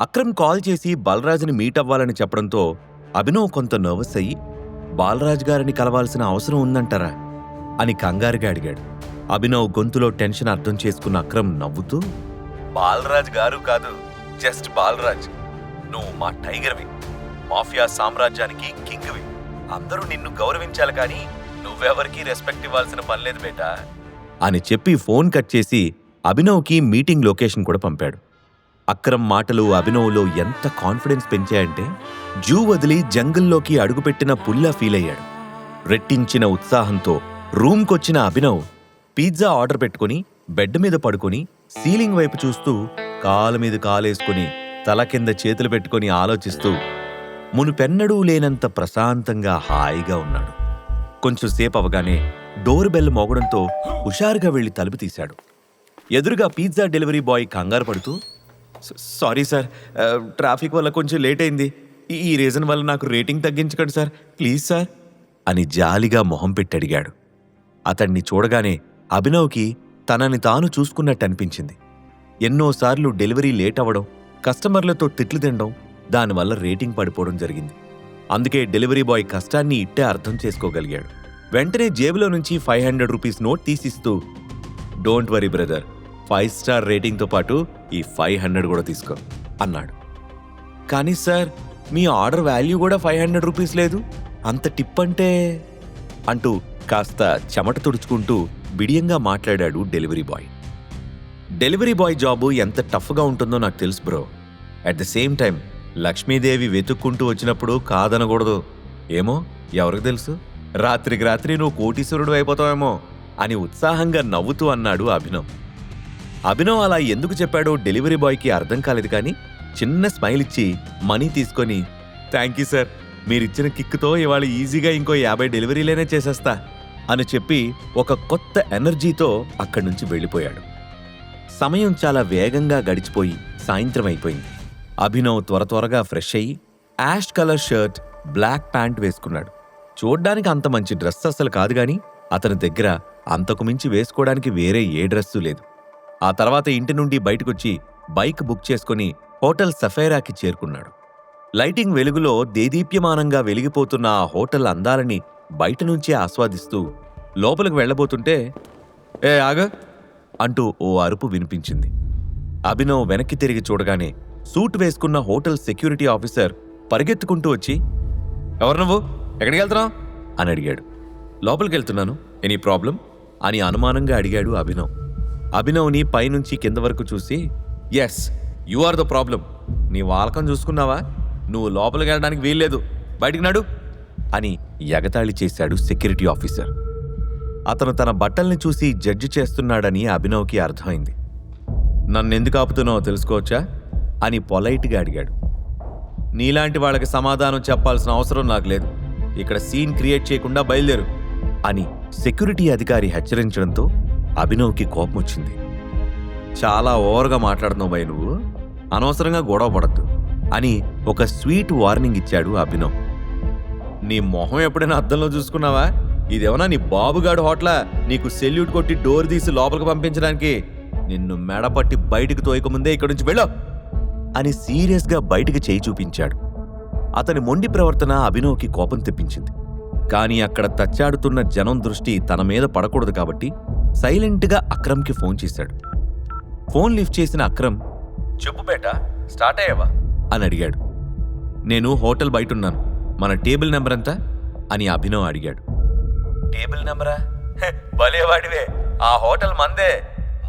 Akram call చేసి బాలరాజ్ని meet అవ్వాలని చెప్పడంతో అభినవ్ కొంత నర్వస్ అయ్యి బాలరాజ్ గారిని కలవాల్సిన అవసరం ఉందంటారా? అని కంగారుగా అడిగాడు. అభినవ్ గొంతులో టెన్షన్ అర్థం చేసుకున్న అక్రమ్ నవ్వుతూ బాలరాజ్ గారు కాదు జస్ట్ బాలరాజ్. నువ్వు మా టైగర్వి. మాఫియా సామ్రాజ్యానికి కింగ్వి. అందరూ నిన్ను గౌరవించాలి కానీ నువ్వెవరికి రెస్పెక్ట్ ఇవ్వాల్సిన పనిలేదు బేటా. అని చెప్పి ఫోన్ కట్ చేసి అభినవ్కి మీటింగ్ లొకేషన్ కూడా పంపాడు. అక్రమ్ మాటలు అభినవ్లో ఎంత కాన్ఫిడెన్స్ పెంచాయంటే జూ వదిలి జంగిల్లోకి అడుగుపెట్టిన పుల్లా ఫీల్ అయ్యాడు రెట్టించిన ఉత్సాహంతో రూమ్కొచ్చిన అభినవ్ పిజ్జా ఆర్డర్ పెట్టుకుని బెడ్ మీద పడుకొని సీలింగ్ వైపు చూస్తూ కాలు మీద కాలేసుకుని తల కింద చేతులు పెట్టుకుని ఆలోచిస్తూ మునుపెన్నడూ లేనంత ప్రశాంతంగా హాయిగా ఉన్నాడు. కొంచెం సేపు అవగానే డోర్ బెల్ మోగడంతో హుషారుగా వెళ్ళి తలుపు తీశాడు. ఎదురుగా పిజ్జా డెలివరీ బాయ్ కంగారు పడుతూ సారీ సార్ ట్రాఫిక్ వల్ల కొంచెం లేట్ అయింది. ఈ- ఈ రీజన్ వల్ల నాకు రేటింగ్ తగ్గించకండి సార్ ప్లీజ్ సార్. అని జాలిగా మొహం పెట్టి అడిగాడు. అతన్ని చూడగానే అభినవ్కి తనని తాను చూసుకున్నట్టు అనిపించింది. ఎన్నోసార్లు డెలివరీ లేట్ అవ్వడం కస్టమర్లతో తిట్లు తినడం దానివల్ల రేటింగ్ పడిపోవడం జరిగింది. అందుకే డెలివరీ బాయ్ కష్టాన్ని ఇట్టే అర్థం చేసుకోగలిగాడు. వెంటనే జేబులో నుంచి five hundred rupees note తీసిస్తూ don't worry brother five star రేటింగ్తో పాటు ఈ ఫైవ్ హండ్రెడ్ కూడా తీసుకో అన్నాడు. కానీ సార్ మీ ఆర్డర్ వాల్యూ కూడా ఫైవ్ హండ్రెడ్ రూపీస్ లేదు. అంత టిప్ అంటే? అంటూ కాస్త చెమట తుడుచుకుంటూ బిడియంగా మాట్లాడాడు delivery boy. Delivery boy job ఎంత టఫ్గా ఉంటుందో నాకు తెలుసు bro. At the same time Lakshmidevi వెతుక్కుంటూ వచ్చినప్పుడు కాదనకూడదు. ఏమో ఎవరికి తెలుసు? రాత్రికి రాత్రి నువ్వు కోటీశ్వరుడు అయిపోతావేమో అని ఉత్సాహంగా నవ్వుతూ అన్నాడు అభినవ్. అభినవ్ అలా ఎందుకు చెప్పాడో డెలివరీ బాయ్కి అర్థం కాలేదు కానీ చిన్న స్మైల్ ఇచ్చి మనీ తీసుకొని థ్యాంక్ యూ సార్ మీరిచ్చిన కిక్తో ఇవాళ ఈజీగా ఇంకో యాభై డెలివరీలేనే చేసేస్తా అని చెప్పి ఒక కొత్త ఎనర్జీతో అక్కడి నుంచి వెళ్ళిపోయాడు. సమయం చాలా వేగంగా గడిచిపోయి సాయంత్రం అయిపోయింది. అభినవ్ త్వర త్వరగా ఫ్రెష్ అయ్యి ash colour shirt black pant వేసుకున్నాడు. చూడ్డానికి అంత మంచి డ్రెస్ అసలు కాదు కానీ అతని దగ్గర అంతకు మించి వేసుకోవడానికి వేరే ఏ డ్రెస్సు లేదు. ఆ తర్వాత ఇంటి నుండి బయటకొచ్చి బైక్ బుక్ చేసుకుని హోటల్ సఫైరాకి చేరుకున్నాడు. లైటింగ్ వెలుగులో దేదీప్యమానంగా వెలిగిపోతున్న ఆ హోటల్ అందాలని బయట నుంచే ఆస్వాదిస్తూ లోపలికి వెళ్ళబోతుంటే ఏ ఆగ అంటూ ఓ అరుపు వినిపించింది. అభినవ్ వెనక్కి తిరిగి చూడగానే సూట్ వేసుకున్న హోటల్ సెక్యూరిటీ ఆఫీసర్ పరిగెత్తుకుంటూ వచ్చి ఎవరు నువ్వు? ఎక్కడికి వెళ్తున్నావు? అని అడిగాడు. లోపలికి వెళ్తున్నాను. Any problem? అని అనుమానంగా అడిగాడు అభినవ్. అభినవ్ని పైనుంచి కింద వరకు చూసి yes you are the problem నీ వాలకం చూసుకున్నావా? నువ్వు లోపలికి వెళ్ళడానికి వీల్లేదు. బయటికి నాడు అని ఎగతాళి చేశాడు సెక్యూరిటీ ఆఫీసర్. అతను తన బట్టల్ని చూసి జడ్జి చేస్తున్నాడని అభినవ్కి అర్థమైంది. నన్నెందుకు ఆపుతున్నావో తెలుసుకోవచ్చా? అని పొలైట్గా అడిగాడు. నీలాంటి వాళ్ళకి సమాధానం చెప్పాల్సిన అవసరం నాకు లేదు. ఇక్కడ సీన్ క్రియేట్ చేయకుండా బయలుదేరు అని సెక్యూరిటీ అధికారి హెచ్చరించడంతో అభినవ్కి కోపం వచ్చింది. చాలా ఓవర్గా మాట్లాడుతున్నావు భయ నువ్వు. అనవసరంగా గొడవ పడద్దు అని ఒక స్వీట్ వార్నింగ్ ఇచ్చాడు అభినవ్. నీ మొహం ఎప్పుడైనా అద్దంలో చూసుకున్నావా? ఇదేమన్నా నీ బాబుగాడు హోటలా? నీకు సెల్యూట్ కొట్టి డోర్ తీసి లోపలికి పంపించడానికి. నిన్ను మెడపట్టి బయటికి తోయకముందే ఇక్కడి నుంచి వెళ్ళో అని సీరియస్గా బయటికి చేయి చూపించాడు. అతని మొండి ప్రవర్తన అభినవ్కి కోపం తెప్పించింది. కానీ అక్కడ తచ్చాడుతున్న జనం దృష్టి తన మీద పడకూడదు కాబట్టి సైలెంట్గా అక్రమ్కి ఫోన్ చేశాడు. ఫోన్ లిఫ్ట్ చేసిన అక్రమ్ చెప్పు బేట స్టార్ట్ అయ్యావా? అని అడిగాడు. నేను హోటల్ బయటున్నాను. మన టేబుల్ నెంబర్ ఎంత? అని అభినవ్ అడిగాడు. టేబుల్ నెంబరా? భలేవాడివే ఆ హోటల్ మందే.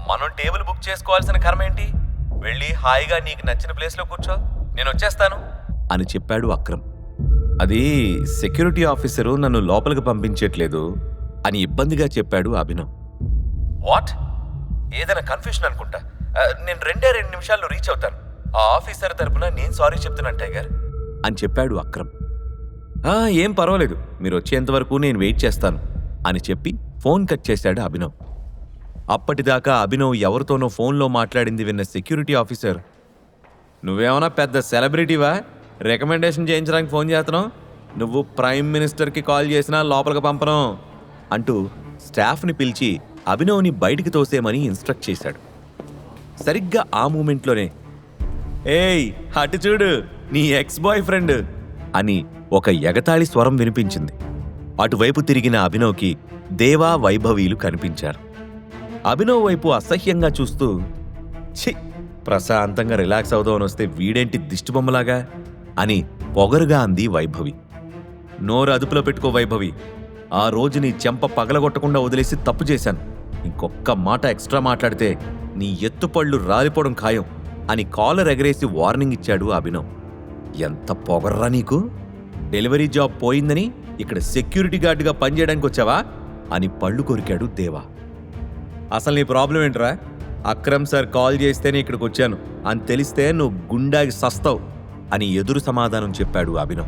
మనం టేబుల్ బుక్ చేసుకోవాల్సిన కర్మ ఏంటి? వెళ్ళి హాయిగా నీకు నచ్చిన ప్లేస్లో కూర్చో. నేను వచ్చేస్తాను. అని చెప్పాడు అక్రమ్. అది సెక్యూరిటీ ఆఫీసరు నన్ను లోపలికి పంపించట్లేదు అని ఇబ్బందిగా చెప్పాడు అభినవ్. వాట్? ఏదైనా కన్ఫ్యూషన్ అనుకుంటా. నేను రెండే రెండు నిమిషాల్లో రీచ్ అవుతాను. ఆ ఆఫీసర్ తరపున నేను సారీ చెప్తున్నాను టైగర్. అని చెప్పాడు అక్రమ్. ఏం పర్వాలేదు. మీరు వచ్చేంతవరకు నేను వెయిట్ చేస్తాను అని చెప్పి ఫోన్ కట్ చేశాడు అభినవ్. అప్పటిదాకా అభినవ్ ఎవరితోనో ఫోన్లో మాట్లాడింది విన్న సెక్యూరిటీ ఆఫీసర్ నువ్వేమన్నా పెద్ద సెలబ్రిటీవా రికమెండేషన్ చేయించడానికి ఫోన్ చేస్తున్నావు? నువ్వు ప్రైమ్ మినిస్టర్కి కాల్ చేసినా లోపలికి పంపను అంటూ స్టాఫ్ని పిలిచి అభినవ్ని బయటికి తోసేమని ఇన్స్ట్రక్ట్ చేశాడు. సరిగ్గా ఆ మూమెంట్లోనే ఏయ్ అటు చూడు నీ ఎక్స్ బాయ్ ఫ్రెండ్ అని ఒక ఎగతాళి స్వరం వినిపించింది. అటువైపు తిరిగిన అభినవ్కి దేవా వైభవీలు కనిపించారు. అభినవ్ వైపు అసహ్యంగా చూస్తూ ఛీ ప్రశాంతంగా రిలాక్స్ అవుదామని వస్తే వీడేంటి దిష్టిబొమ్మలాగా? అని పొగరుగా అంది వైభవి. నోరు అదుపులో పెట్టుకో వైభవి. ఆ రోజు నీ చెంప పగలగొట్టకుండా వదిలేసి తప్పు చేశాను. ఇంకొక్క మాట ఎక్స్ట్రా మాట్లాడితే నీ ఎత్తుపళ్ళు రాలిపోవడం ఖాయం అని కాలర్ ఎగరేసి వార్నింగ్ ఇచ్చాడు అభినవ్. ఎంత పొగర్రా నీకు? డెలివరీ జాబ్ పోయిందని ఇక్కడ సెక్యూరిటీ గార్డుగా పనిచేయడానికి వచ్చావా? అని పళ్ళు కొరికాడు దేవా. అసలు నీ ప్రాబ్లం ఏంట్రా? అక్రమ్ సార్ కాల్ చేస్తేనే ఇక్కడికి వచ్చాను. అని తెలిస్తే నువ్వు గుండాకి సస్తావు అని ఎదురు సమాధానం చెప్పాడు అభినవ్.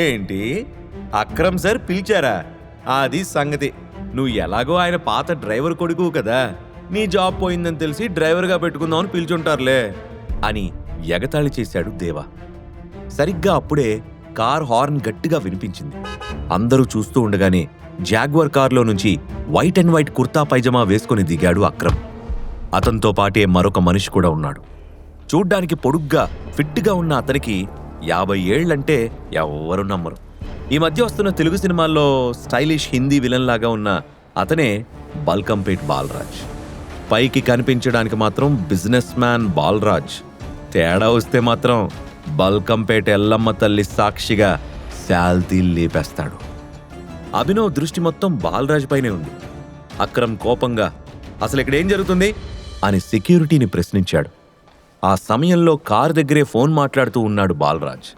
ఏంటి? అక్రమ్ సార్ పిలిచారా? అది సంగతి. నువ్వు ఎలాగో ఆయన పాత డ్రైవర్ కొడుకు కదా. నీ జాబ్ పోయిందని తెలిసి డ్రైవర్గా పెట్టుకుందామని పిలిచుంటారులే అని ఎగతాళి చేశాడు దేవా. సరిగ్గా అప్పుడే కార్ హార్న్ గట్టిగా వినిపించింది. అందరూ చూస్తూ ఉండగానే జాగ్వర్ కార్లో నుంచి white and white kurta pyjama వేసుకుని దిగాడు అక్రమ్. అతనితో పాటే మరొక మనిషి కూడా ఉన్నాడు. చూడ్డానికి పొడుగ్గా ఫిట్గా ఉన్న అతనికి యాభై ఏళ్ళంటే ఎవ్వరు నమ్మరు. ఈ మధ్య వస్తున్న తెలుగు సినిమాల్లో స్టైలిష్ హిందీ విలన్ లాగా ఉన్న అతనే బల్కంపేట్ బాలరాజ్. పైకి కనిపించడానికి మాత్రం బిజినెస్ మ్యాన్ బాలరాజ్. తేడా వస్తే మాత్రం బల్కంపేట ఎల్లమ్మ తల్లి సాక్షిగా శాల్తీ లేపేస్తాడు. అభినవ్ దృష్టి మొత్తం బాలరాజ్ పైనే ఉంది. అక్రమ్ కోపంగా అసలు ఇక్కడ ఏం జరుగుతుంది? అని సెక్యూరిటీని ప్రశ్నించాడు. ఆ సమయంలో కారు దగ్గరే ఫోన్ మాట్లాడుతూ ఉన్నాడు బాలరాజ్.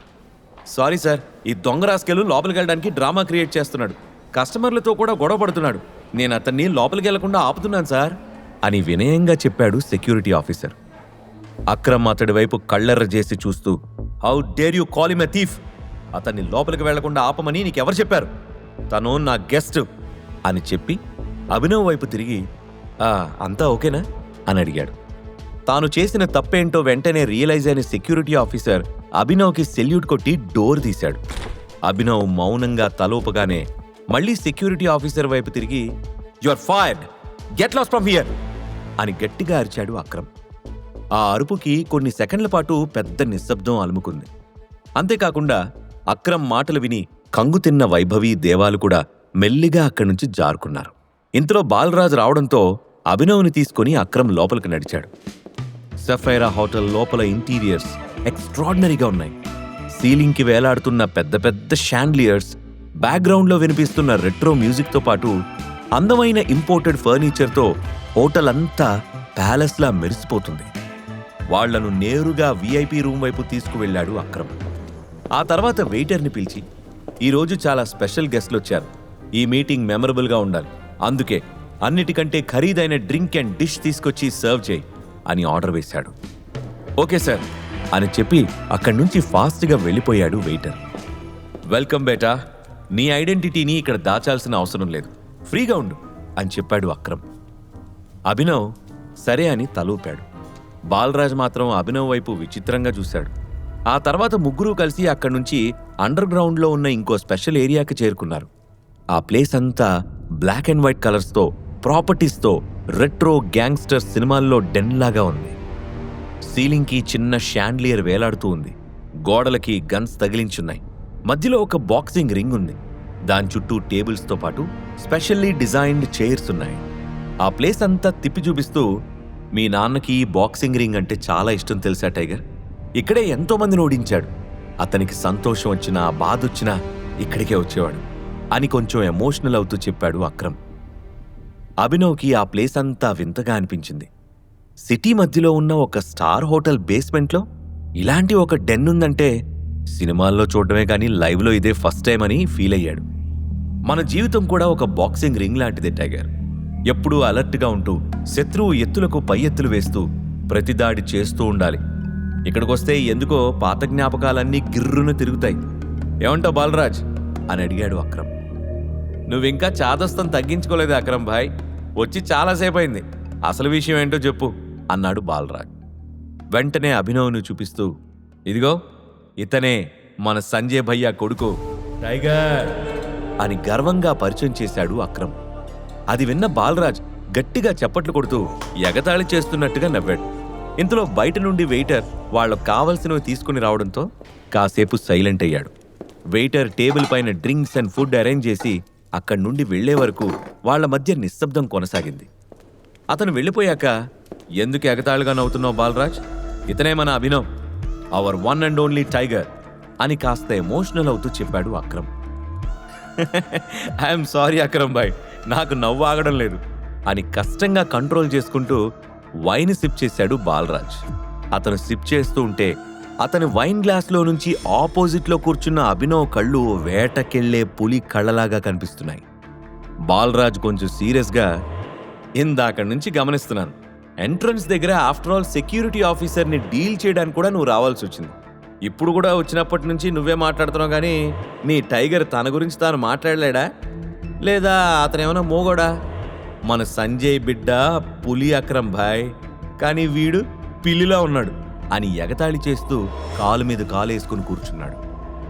సారీ సార్ ఈ దొంగ రాసుకెళ్ళు లోపలికి వెళ్ళడానికి డ్రామా క్రియేట్ చేస్తున్నాడు. కస్టమర్లతో కూడా గొడవ పడుతున్నాడు. నేను అతన్ని లోపలికి వెళ్ళకుండా ఆపుతున్నాను సార్ అని వినయంగా చెప్పాడు సెక్యూరిటీ ఆఫీసర్. అక్రమ్ అతడి వైపు కళ్ళెర్ర చేసి చూస్తూ how dare you call him thief అతన్ని లోపలికి వెళ్ళకుండా ఆపమని నీకెవరు చెప్పారు? తను నా గెస్ట్ అని చెప్పి అభినవ్ వైపు తిరిగి అంతా ఓకేనా? అని అడిగాడు. తాను చేసిన తప్పేంటో వెంటనే రియలైజ్ అయిన సెక్యూరిటీ ఆఫీసర్ అభినవ్కి సెల్యూట్ కొట్టి డోర్ తీశాడు. అభినవ్ మౌనంగా తలోపగానే మళ్ళీ సెక్యూరిటీ ఆఫీసర్ వైపు తిరిగి are fired get lost from here అని గట్టిగా అరిచాడు అక్రమ్. ఆ అరుపుకి కొన్ని సెకండ్ల పాటు పెద్ద నిశ్శబ్దం అలుముకుంది. అంతేకాకుండా అక్రమ్ మాటలు విని కంగు తిన్న వైభవి దేవాలు కూడా మెల్లిగా అక్కడి నుంచి జారుకున్నారు. ఇంతలో బాలరాజు రావడంతో అభినవ్ని తీసుకుని అక్రమ్ లోపలికి నడిచాడు. సఫైరా హోటల్ లోపల ఇంటీరియర్స్ ఎక్స్ట్రాడినరీగా ఉన్నాయి. సీలింగ్కి వేలాడుతున్న పెద్ద పెద్ద షాండ్లియర్స్ బ్యాక్గ్రౌండ్లో వినిపిస్తున్న రెట్రో మ్యూజిక్తో పాటు అందమైన ఇంపోర్టెడ్ ఫర్నిచర్తో హోటల్ అంతా ప్యాలెస్లా మెరిసిపోతుంది. వాళ్ళను నేరుగా విఐపి రూమ్ వైపు తీసుకువెళ్ళాడు అక్రమ్. ఆ తర్వాత వెయిటర్ని పిలిచి ఈరోజు చాలా స్పెషల్ గెస్ట్లు వచ్చారు. ఈ మీటింగ్ మెమరబుల్గా ఉండాలి. అందుకే అన్నిటికంటే ఖరీదైన డ్రింక్ అండ్ డిష్ తీసుకొచ్చి సర్వ్ చేయి. అని ఆర్డర్ వేశాడు. ఓకే సార్ అని చెప్పి అక్కడి నుంచి ఫాస్ట్గా వెళ్ళిపోయాడు వెయిటర్. వెల్కమ్ బేటా. నీ ఐడెంటిటీని ఇక్కడ దాచాల్సిన అవసరం లేదు. ఫ్రీగా ఉండు అని చెప్పాడు అక్రమ్. అభినవ్ సరే అని తలూపాడు బాలరాజ్ మాత్రం అభినవ్ వైపు విచిత్రంగా చూశాడు. ఆ తర్వాత ముగ్గురు కలిసి అక్కడి నుంచి అండర్ గ్రౌండ్లో ఉన్న ఇంకో స్పెషల్ ఏరియాకి చేరుకున్నారు. ఆ ప్లేస్ అంతా బ్లాక్ అండ్ వైట్ కలర్స్తో ప్రాపర్టీస్తో రెట్రో గ్యాంగ్స్టర్ సినిమాల్లో డెన్ లాగా ఉంది. సీలింగ్కి చిన్న షాండ్లియర్ వేలాడుతూ ఉంది. గోడలకి గన్స్ తగిలించున్నాయి. మధ్యలో ఒక బాక్సింగ్ రింగ్ ఉంది. దాని చుట్టూ టేబుల్స్తో పాటు స్పెషల్లీ డిజైన్డ్ చైర్స్ ఉన్నాయి. ఆ ప్లేస్ అంతా తిప్పి చూపిస్తూ మీ నాన్నకి బాక్సింగ్ రింగ్ అంటే చాలా ఇష్టం తెలుసా టైగర్? ఇక్కడే ఎంతోమందిని ఓడించాడు. అతనికి సంతోషం వచ్చినా బాధ వచ్చినా ఇక్కడికే వచ్చేవాడు. అని కొంచెం ఎమోషనల్ అవుతూ చెప్పాడు అక్రమ్. అభినవ్కి ఆ ప్లేస్ అంతా వింతగా అనిపించింది. సిటీ మధ్యలో ఉన్న ఒక స్టార్ హోటల్ బేస్మెంట్లో ఇలాంటి ఒక డెన్ ఉందంటే సినిమాల్లో చూడటమే కానీ లైవ్లో ఇదే ఫస్ట్ టైం అని ఫీల్ అయ్యాడు. మన జీవితం కూడా ఒక బాక్సింగ్ రింగ్ లాంటిదే టైగర్. ఎప్పుడూ అలర్ట్గా ఉంటూ శత్రువు ఎత్తులకు పై ఎత్తులు వేస్తూ ప్రతిదాడి చేస్తూ ఉండాలి. ఇక్కడికొస్తే ఎందుకో పాత జ్ఞాపకాలన్నీ గిర్రున తిరుగుతాయి. ఏమంటావు బాలరాజ్? అని అడిగాడు అక్రమ్. నువ్వింకా చాదస్తం తగ్గించుకోలేదు అక్రమ్ భాయ్. వచ్చి చాలాసేపు అయింది అసలు విషయం ఏంటో చెప్పు అన్నాడు బాలరాజ్ వెంటనే అభినవ్ను చూపిస్తూ ఇదిగో ఇతనే మన సంజయ్ భయ్య కొడుకు. టైగర్! అని గర్వంగా పరిచయం చేశాడు అక్రమ్. అది విన్న బాలరాజ్ గట్టిగా చప్పట్లు కొడుతూ ఎగతాళి చేస్తున్నట్టుగా నవ్వాడు. ఇంతలో బయట నుండి వెయిటర్ వాళ్ళకు కావలసినవి తీసుకుని రావడంతో కాసేపు సైలెంట్ అయ్యాడు. వెయిటర్ టేబుల్ పైన డ్రింక్స్ అండ్ ఫుడ్ అరేంజ్ చేసి అక్కడి నుండి వెళ్ళే వరకు వాళ్ళ మధ్య నిశ్శబ్దం కొనసాగింది. అతను వెళ్ళిపోయాక ఎందుకు ఎగతాళిగా నవ్వుతున్నావు బాలరాజ్? ఇతనే మన Abhinav. Our one and only tiger అని కాస్త ఎమోషనల్ అవుతూ చెప్పాడు Akram. I'm sorry Akram boy. నాకు నవ్వు ఆగడం లేదు. అని కష్టంగా కంట్రోల్ చేసుకుంటూ వైన్ సిప్ చేశాడు బాలరాజ్. అతను సిప్ చేస్తూ ఉంటే అతని వైన్ గ్లాస్లో నుంచి ఆపోజిట్లో కూర్చున్న అభినవ్ కళ్ళు వేటకెళ్ళే పులి కళ్ళలాగా కనిపిస్తున్నాయి. బాలరాజ్ కొంచెం సీరియస్గా ఇందాక నుంచి గమనిస్తున్నాను. ఎంట్రన్స్ దగ్గర ఆఫ్టర్ ఆల్ సెక్యూరిటీ ఆఫీసర్ని డీల్ చేయడానికి కూడా నువ్వు రావాల్సి వచ్చింది. ఇప్పుడు కూడా వచ్చినప్పటి నుంచి నువ్వే మాట్లాడుతున్నావు కానీ నీ టైగర్ తన గురించి తాను మాట్లాడలేడా? లేదా అతనేమైనా మోగోడా? మన సంజయ్ బిడ్డ పులి అక్రమ్ భాయ్ కానీ వీడు పిల్లిలా ఉన్నాడు. అని ఎగతాళి చేస్తూ కాలు మీద కాలేసుకుని కూర్చున్నాడు.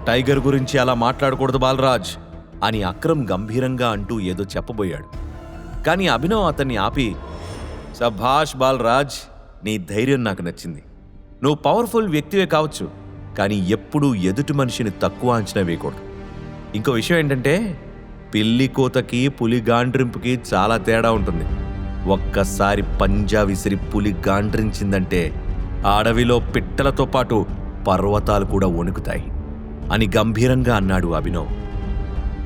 టైగర్ గురించి అలా మాట్లాడకూడదు బాలరాజ్ అని అక్రమ్ గంభీరంగా అంటూ ఏదో చెప్పబోయాడు. కానీ అభినవ్ అతన్ని ఆపి సభాష్ బాలరాజ్ నీ ధైర్యం నాకు నచ్చింది. నువ్వు పవర్ఫుల్ వ్యక్తివే కావచ్చు కానీ ఎప్పుడూ ఎదుటి మనిషిని తక్కువ అంచనా వేయకూడదు. ఇంకో విషయం ఏంటంటే పిల్లి కోతకి పులి గాండ్రింపుకి చాలా తేడా ఉంటుంది. ఒక్కసారి పంజా విసిరి పులి గాండ్రించిందంటే ఆ అడవిలో పిట్టలతో పాటు పర్వతాలు కూడా వణుకుతాయి అని గంభీరంగా అన్నాడు అభినవ్.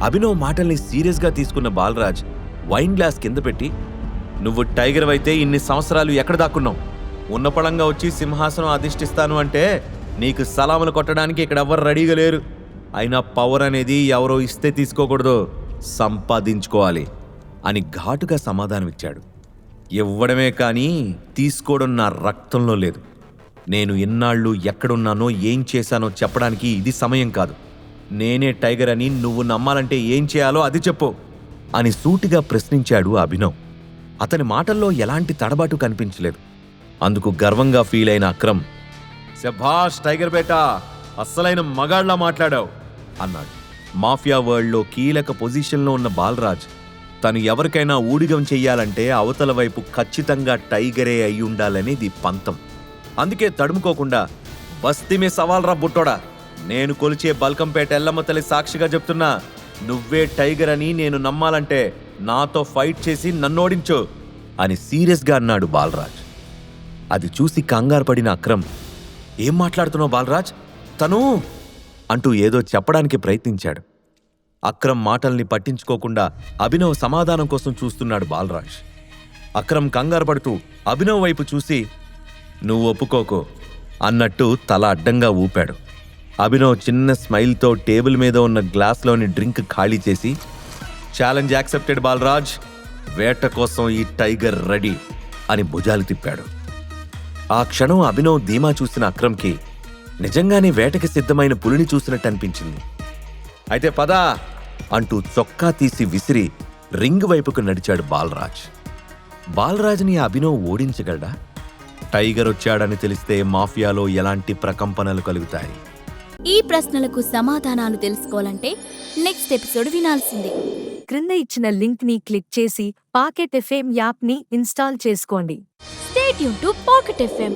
అభినవ్ మాటల్ని సీరియస్గా తీసుకున్న బాలరాజ్ వైన్ గ్లాస్ కింద పెట్టి నువ్వు టైగర్ అయితే ఇన్ని సంవత్సరాలు ఎక్కడ దాక్కున్నావు? ఉన్నపళంగా వచ్చి సింహాసనం అధిష్ఠిస్తాను అంటే నీకు సలాములు కొట్టడానికి ఇక్కడ ఎవ్వరు రెడీగా లేరు. అయినా పవర్ అనేది ఎవరో ఇస్తే తీసుకోకూడదు. సంపాదించుకోవాలి అని ఘాటుగా సమాధానమిచ్చాడు. ఇవ్వడమే కానీ తీసుకోవడం నా రక్తంలో లేదు. నేను ఇన్నాళ్ళు ఎక్కడున్నానో ఏం చేశానో చెప్పడానికి ఇది సమయం కాదు. నేనే టైగర్ అని నువ్వు నమ్మాలంటే ఏం చేయాలో అది చెప్పు అని సూటిగా ప్రశ్నించాడు అభినవ్. అతని మాటల్లో ఎలాంటి తడబాటు కనిపించలేదు. అందుకు గర్వంగా ఫీల్ అయిన అక్రమ్ శభాష్ టైగర్ బేట అస్సలైన మగాళ్ళ మాట్లాడావు అన్నాడు. మాఫియా వరల్డ్లో కీలక పొజిషన్లో ఉన్న బాలరాజ్ తను ఎవరికైనా ఊడిగం చెయ్యాలంటే అవతల వైపు ఖచ్చితంగా టైగరే అయి ఉండాలనేది పంతం. అందుకే తడుముకోకుండా బస్తీమే సవాల్ రా బుట్టోడా. నేను కొలిచే బల్కంపేట ఎల్లమ్మ తల్లి సాక్షిగా చెప్తున్నా నువ్వే టైగర్ అని నేను నమ్మాలంటే నాతో ఫైట్ చేసి నన్నోడించు అని సీరియస్గా అన్నాడు బాలరాజ్. అది చూసి కంగారు పడిన అక్రమ్ ఏం మాట్లాడుతున్నావు బాలరాజ్? తను? అంటూ ఏదో చెప్పడానికి ప్రయత్నించాడు. అక్రమ్ మాటల్ని పట్టించుకోకుండా అభినవ్ సమాధానం కోసం చూస్తున్నాడు బాలరాజ్. అక్రమ్ కంగారు పడుతూ అభినవ్ వైపు చూసి నువ్వు ఒప్పుకోకో. అన్నట్టు తల అడ్డంగా ఊపాడు. అభినవ్ చిన్న స్మైల్తో టేబుల్ మీద ఉన్న గ్లాస్లోని డ్రింక్ ఖాళీ చేసి ఛాలెంజ్ యాక్సెప్టెడ్ బాలరాజ్ వేట కోసం ఈ టైగర్ రెడీ అని భుజాలు తిప్పాడు. ఆ క్షణం అభినవ్ ధీమా చూసిన అక్రమ్కి నిజంగానే వేటకి సిద్ధమైన పులిని చూసినట్టు అనిపించింది. అయితే పదా అంటూ చొక్కా తీసి విసిరి రింగ్ వైపుకు నడిచాడు బాలరాజ్. బాలరాజ్ని అభినవ్ ఓడించగలడా? టైగర్ వచ్చాడని తెలిస్తే మాఫియాలో ఎలాంటి ప్రకంపనలు కలుగుతాయి? ఈ ప్రశ్నలకు సమాధానాలు తెలుసుకోవాలంటే నెక్స్ట్ ఎపిసోడ్ వినాల్సిందే. క్రింద ఇచ్చిన లింక్ని క్లిక్ చేసి పాకెట్ ఎఫ్ఎం యాప్ని ఇన్స్టాల్ చేసుకోండి. స్టేట్ యూన్ టు పాకెట్ ఎఫ్ఎం